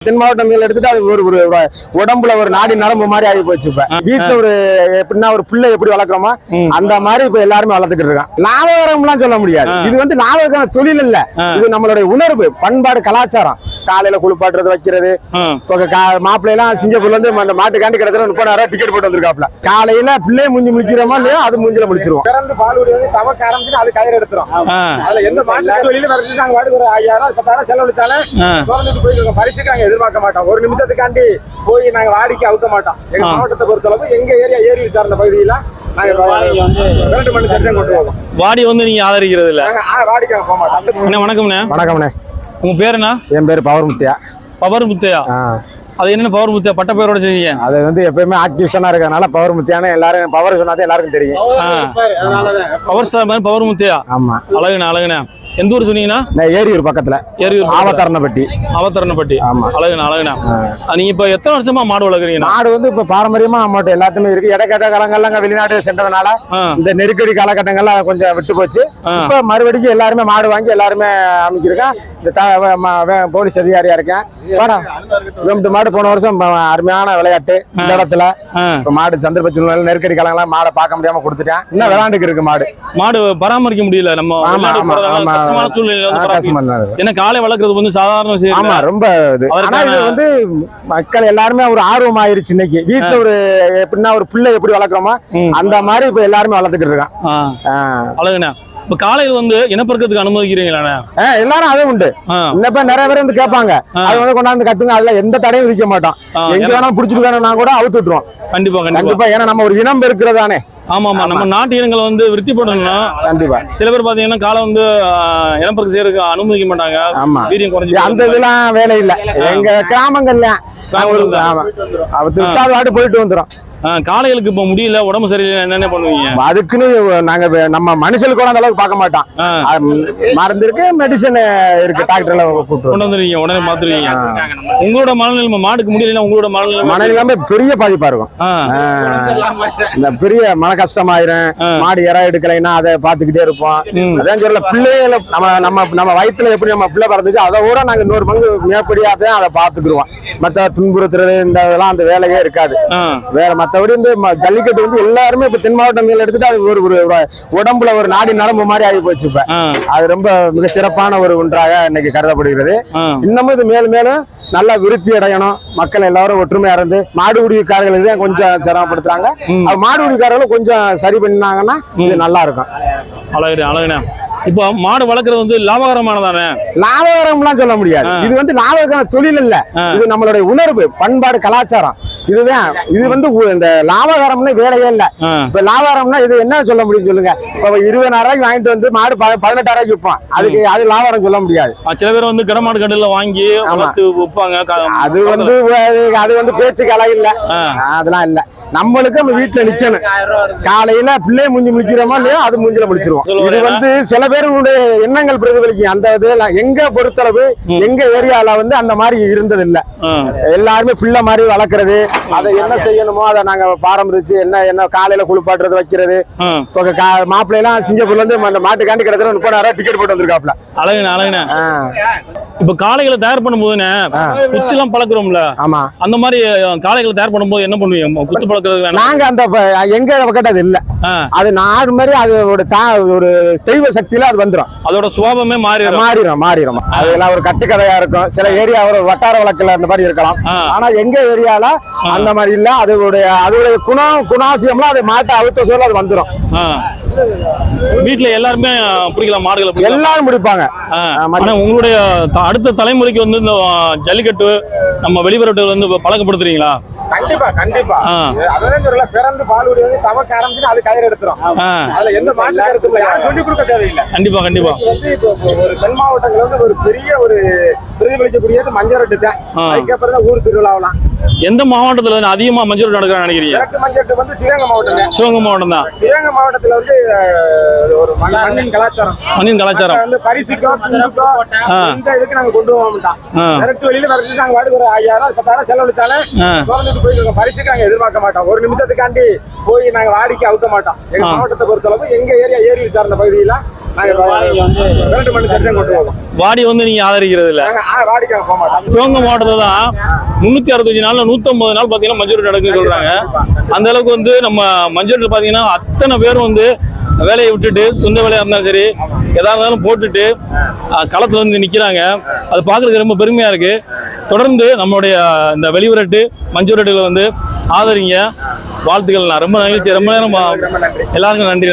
தென் மாவட்டங்கள் எடுத்துட்டு அது ஒரு ஒரு உடம்புல ஒரு நாடி நரம்பு மாதிரி ஆகி போச்சு இப்ப வீட்டுல ஒரு எப்படின்னா ஒரு பிள்ளை எப்படி வளர்க்குறோமோ. அந்த மாதிரி இப்ப எல்லாருமே வளர்த்துக்கிட்டு இருக்கான் லாபகரம்லாம் சொல்ல முடியாது. இது வந்து லாபகர தொழில் இல்ல. இது நம்மளுடைய உணர்வு பண்பாடு கலாச்சாரம் காலையில குளிப்பாட்டுறது வைக்கிறது. மாப்பிள்ளை எல்லாம் சிங்கப்பூர்ல இருந்து அந்த மாட்டுக்காண்டி கிடத்துல முப்பதாயிரம் டிக்கெட் போட்டு வந்திருக்காப்ல காலையில பிள்ளைய மூஞ்சி முழிக்கிறோமோ இல்லையோ? அது மூஞ்சில முடிச்சிருவோம் பிறந்து பாலுடி வந்து தவக்க ஆரம்பிச்சு அது கயிறு எடுத்துரும். அதுல எந்த மாட்டு வெளியில வரைச்சு நாங்க வாடகை ஒரு ஐயாயிரம் பத்தாயிரம் செலவழிச்சாலும் ஆ. திறந்துட்டு போயிருக்கோம் பரிசுக்கு நாங்க எதிர்பார்க்க மாட்டோம். ஒரு நிமிஷத்துக்காண்டி போய் நாங்க வாடிக்கை அவுக்க மாட்டோம். எங்க. மாவட்டத்தை பொறுத்தளவு எங்க ஏரியா ஏரி சார்ந்த பகுதியில வாடி வந்து நீங்க ஆதரிக்கிறது இல்ல வணக்கம்ண்ணே. வணக்கம்ண்ணே. உங்க பேர் என்ன? என் பேர் பவர்முத்தியா. பவர் முத்தையா அது என்ன பவர் முத்தையா பட்ட பேரோட செஞ்சீங்க அது வந்து எப்பயுமே ஆக்டிவேஷனா இருக்கிறதுனால பவர் முத்தியான எல்லாரும் பவர் சொன்னாதான் எல்லாருக்கும் தெரியும். பவர் ஸ்டார் மாதிரி பவர் முத்தையா ஆமா. அழகுண்ணே அழகுண்ணே. எந்த ஊர் சொன்னீங்கன்னா? நான் ஏரியூர் பக்கத்துல. ஏரியூர் ஆவத்தரணப்பட்டி. அவத்தரணப்பட்டி ஆமா. அழகுண்ணே அழகுண்ணே. நீங்க இப்ப எத்தனை வருஷமா மாடு வளர்க்குறீங்கண்ணா? நாடு வந்து இப்ப பாரம்பரியமா நம்மகிட்ட எல்லாத்துமே இருக்கு. இடைக்கட்ட காலங்கள்ல அங்க வெளிநாடு சென்றதுனால இந்த நெருக்கடி காலகட்டங்கள்ல கொஞ்சம் விட்டு போச்சு. இப்ப மறுபடியும் எல்லாருமே மாடு வாங்கி எல்லாருமே அமைச்சிருக்கேன் இந்த போலீஸ் அதிகாரியா இருக்கேன். ரெண்டு மாடு போன வருஷம் அருமையான விளையாட்டு இந்த இடத்துல. இப்ப மாடு சந்தர்ப்ப சூழ்நிலை நெருக்கடி காலங்கள்லாம் மாடை பார்க்க முடியாம கொடுத்துட்டேன். இன்னும் விளையாண்டுக்கு இருக்கு மாடு. மாடு பராமரிக்க முடியல. நம்ம கஷ்டமான சூழ்நிலையில வந்து. ஏன்னா காலை வளர்க்கறது வந்து சாதாரண விஷயம் ஆமா. ரொம்ப இது. ஆனா அதற்கான- இது வந்து மக்கள் எல்லாருமே ஒரு ஆர்வம் ஆயிருச்சு இன்னைக்கு வீட்டுல ஒரு எப்படின்னா ஒரு பிள்ளை எப்படி வளர்க்குறோமோ. அந்த மாதிரி இப்ப எல்லாருமே வளர்த்துக்கிட்டு இருக்கான். அழகுண்ணே. இப்ப காலையில வந்து இனப்பெருக்கத்துக்கு அனுமதிக்கிறீங்களாண்ணே? ஆ, எல்லாரும் அதுவும் உண்டு. இன்னப்ப நிறைய பேர் வந்து கேட்பாங்க. அது வந்து கொண்டாந்து கட்டுங்க அதுல எந்த தடையும் விதிக்க மாட்டோம். எங்க வேணாலும் புடிச்சிட்டு வேணும்னா கூட அவுத்து விட்டுருவோம். கண்டிப்பா. கண்டிப்பா ஏன்னா நம்ம ஒரு இனம் இருக்கிறதானே. ஆமா ஆமா. நம்ம நாட்டு இனங்களை வந்து விருத்தி பண்ணணும்னா கண்டிப்பா. சில பேர் பாத்தீங்கன்னா காலை வந்து ஆ, இனப்பெருக்கம் செய்யறதுக்கு அனுமதிக்க மாட்டாங்க. ஆமா. வீரியம் குறைஞ்சி அந்த இதெல்லாம் வேலை இல்ல. எங்க கிராமங்கள்ல. ஆமா. வாட்டு போயிட்டு வந்துரும். ஆ, காளைகளுக்கு இப்ப முடியல உடம்பு சரியில்லை என்னென்ன பண்ணுவீங்க? அதுக்குன்னு நாங்க நம்ம மனுஷனுக்கு கூட அந்த அளவுக்கு பார்க்க மாட்டோம். மருந்து இருக்கு மெடிசன் இருக்கு டாக்டர்ல கூப்பிட்டு கொண்டு வந்துருவீங்க உடனே மாத்துருவீங்க உங்களோட மனநிலைமை மாடுக்கு முடியல உங்களோட மனநிலைமை மனநிலைமை பெரிய பாதிப்பா இருக்கும். இந்த பெரிய மன கஷ்டமாயிரும். மாடு இற எடுக்கலைன்னா அதை பாத்துக்கிட்டே இருப்போம். அதான் சொல்ல பிள்ளைகள நம்ம நம்ம நம்ம வயித்துல எப்படி நம்ம பிள்ளை பிறந்துச்சு அதை விட நாங்க இன்னொரு பங்கு மேப்படியாதான் அதை பாத்துக்கிடுவோம் மத்த துன்புறுத்துறது இந்த இதெல்லாம் அந்த வேலையே இருக்காது. வேற மத்தபடி இந்த ஜல்லிக்கட்டு வந்து எல்லாருமே இப்ப தென் மாவட்டங்கள் எடுத்துட்டு அது ஒரு ஒரு உடம்புல ஒரு நாடி நரம்பு மாதிரி ஆகி போச்சு இப்ப. அது ரொம்ப மிக சிறப்பான ஒரு ஒன்றாக இன்னைக்கு கருதப்படுகிறது. இன்னமும் இது மேலும் மேலும் நல்லா விருத்தி அடையணும். மக்கள் எல்லாரும் ஒற்றுமையா இருந்து மாடு உரிமைக்காரர்கள் தான் கொஞ்சம் சிரமப்படுத்துறாங்க. மாடு உரிமைக்காரர்களும் கொஞ்சம் சரி பண்ணாங்கன்னா இது நல்லா இருக்கும். அழகுண்ணே அழகுண்ணே. இப்போ மாடு வளர்க்கறது வந்து லாபகரமானதானே? லாபகரம்லாம் சொல்ல முடியாது. இது வந்து லாபகர தொழில் இல்ல. இது நம்மளுடைய உணர்வு பண்பாடு கலாச்சாரம். இதுதான். இது வந்து இந்த லாபகரம்னு வேலையே இல்ல. இப்ப லாபகரம்னா இது என்ன சொல்ல முடியும் சொல்லுங்க. இப்ப இருபதாயிரம் ரூபாய்க்கு வாங்கிட்டு வந்து மாடு பதினெட்டாயிரம் ரூபாய்க்கு விற்பான் அதுக்கு அது லாபகரம் சொல்ல முடியாது. சில பேர் வந்து கடமாடு கடையில வாங்கி. வளர்த்து விற்பாங்க அது வந்து அது- வந்து பேச்சு கலை இல்ல. அதெல்லாம் இல்ல. நம்மளுக்கு நம்ம வீட்டுல நிக்கணும். காலையில பிள்ளைய மூஞ்சி முடிக்கிறோமோ இல்லையோ அது மூஞ்சில முடிச்சிருவோம் இது வந்து சில பேருடைய எண்ணங்கள் பிரதிபலிக்கும். அந்த இதெல்லாம் எங்க பொறுத்தளவு. எங்க ஏரியால வந்து அந்த மாதிரி இருந்தது இல்ல எல்லாருமே பிள்ளை மாதிரி வளர்க்கறது அதை என்ன செய்யணுமோ அதை நாங்க பாரம்பரிச்சு என்ன என்ன காலையில குளிப்பாட்டுறது வைக்கிறது. மாப்பிள்ளை எல்லாம் சிங்கப்பூர்ல இருந்து அந்த மாட்டுக்காண்டி கிடத்துல முப்பதாயிரம் டிக்கெட் போட்டு வந்திருக்காப்ல அழகுண்ணே அழகுண்ணே. இப்ப காளைகளை தயார் பண்ணும்போதுண்ணே. குத்தி எல்லாம் பழக்கிறோம்ல. ஆமா. அந்த மாதிரி காளைகளை தயார் பண்ணும்போது என்ன பண்ணுவீங்க? குத்து பழக்கிறது நாங்க அந்த எங்க அது இல்ல. அது நாடு மாதிரி அது ஒரு தெய்வ சக்தியில அது வந்துரும். அதோட சுபாவமே மாறிடும். மாறிடும் மாறிடும் அதெல்லாம் ஒரு கட்டுக்கதையா இருக்கும். சில ஏரியா ஒரு வட்டார வழக்குல அந்த மாதிரி இருக்கலாம். ஆனா எங்க ஏரியால அந்த மாதிரி இல்ல அதோடைய அதோடைய குணம் குணாசியம்லாம் அது மாட்டை அவுத்த சொல்ல அது வந்துரும். ஆ. வீட்டுல எல்லாருமே பிடிக்கலாம் மாடுகளை எல்லாரும். ஆனா உங்களுடைய அடுத்த தலைமுறைக்கு வந்து இந்த ஜல்லிக்கட்டு நம்ம வெளிவரட்டு வந்து பழக்கப்படுத்துறீங்களா? கண்டிப்பா கண்டிப்பா. அதான் சொல்லல பிறந்து பாலுடி வந்து தவக்க ஆரம்பிச்சு அது கயிறு எடுத்துரும். அதுல எந்த மாட்டு கருத்து இல்ல. யாரும் சொல்லி கொடுக்க தேவையில்லை. கண்டிப்பா கண்டிப்பா. வந்து இப்போ ஒரு தென் மாவட்டங்கள் வந்து ஒரு பெரிய ஒரு பிரதிபலிக்கக்கூடியது மஞ்சள் ரெட்டு தான். அதுக்கப்புறம் தான் ஊர் திருவிழாவெல்லாம். எந்த மாவட்டத்துல வந்து அதிகமா மஞ்சள் நடக்கிறான்னு நினைக்கிறீங்க? மஞ்சட்டு வந்து சிவகங்கை மாவட்டம் தான். சிவகங்கை மாவட்டம் தான். சிவகங்கை மாவட்டத்துல வந்து ஒரு மண்- மண்ணின் கலாச்சாரம். மண்ணின் கலாச்சாரம். வந்து பரிசுக்கோ. இந்த இதுக்கு நாங்க கொண்டு போக மாட்டோம். விரட்டு வெளியில விரட்டு நாங்க வாடகை ஒரு ஐயாயிரம் பத்தாயிரம் ஆ, திறந்துட்டு போயிருக்கோம் பரிசுக்கு நாங்க எதிர்பார்க்க மாட்டோம். ஒரு நிமிஷத்துக்காண்டி போய் நாங்க வாடிக்கை அவுக்க மாட்டோம். எங்க ஆ. மாவட்டத்தை பொறுத்தளவு எங்க ஏரியா ஏரி சார்ந்த பகுதியில வாடி வந்து நீங்க ஆதரிக்கிறது இல்ல. சிவகங்கை மாவட்டத்தில் தான் முன்னூத்தி அறுபத்தஞ்சு நாள்ல நூத்தம்பது நாள் பாத்தீங்கன்னா மஞ்சள் நடக்குன்னு சொல்றாங்க. அந்த அளவுக்கு வந்து நம்ம மஞ்சள் பாத்தீங்கன்னா அத்தனை பேரும் வந்து வேலையை விட்டுட்டு சொந்த வேலையா இருந்தாலும் சரி எதா இருந்தாலும் போட்டுட்டு களத்துல வந்து நிக்கிறாங்க. அது பாக்குறதுக்கு ரொம்ப பெருமையா இருக்கு. தொடர்ந்து நம்மளுடைய இந்த வெளிவிரட்டு மஞ்சள் வந்து ஆதரிங்க. வாழ்த்துக்கள் நான் ரொம்ப மகிழ்ச்சி ரொம்ப நேரம் எல்லாருக்கும் நன்றி